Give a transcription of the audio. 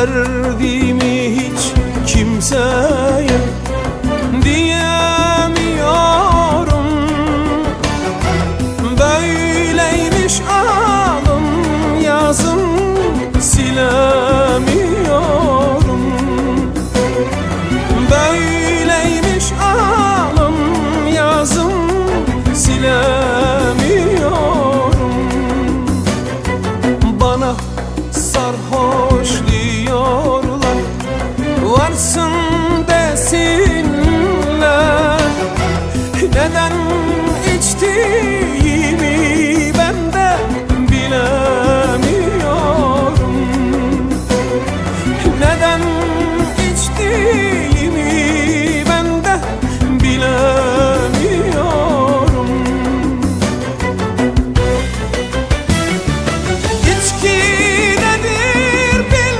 derdimi hiç kimseye diyemiyorum. Böyleymiş alım yazım silemiyorum. Böyleymiş alım yazım silemiyorum. neden içtiğimi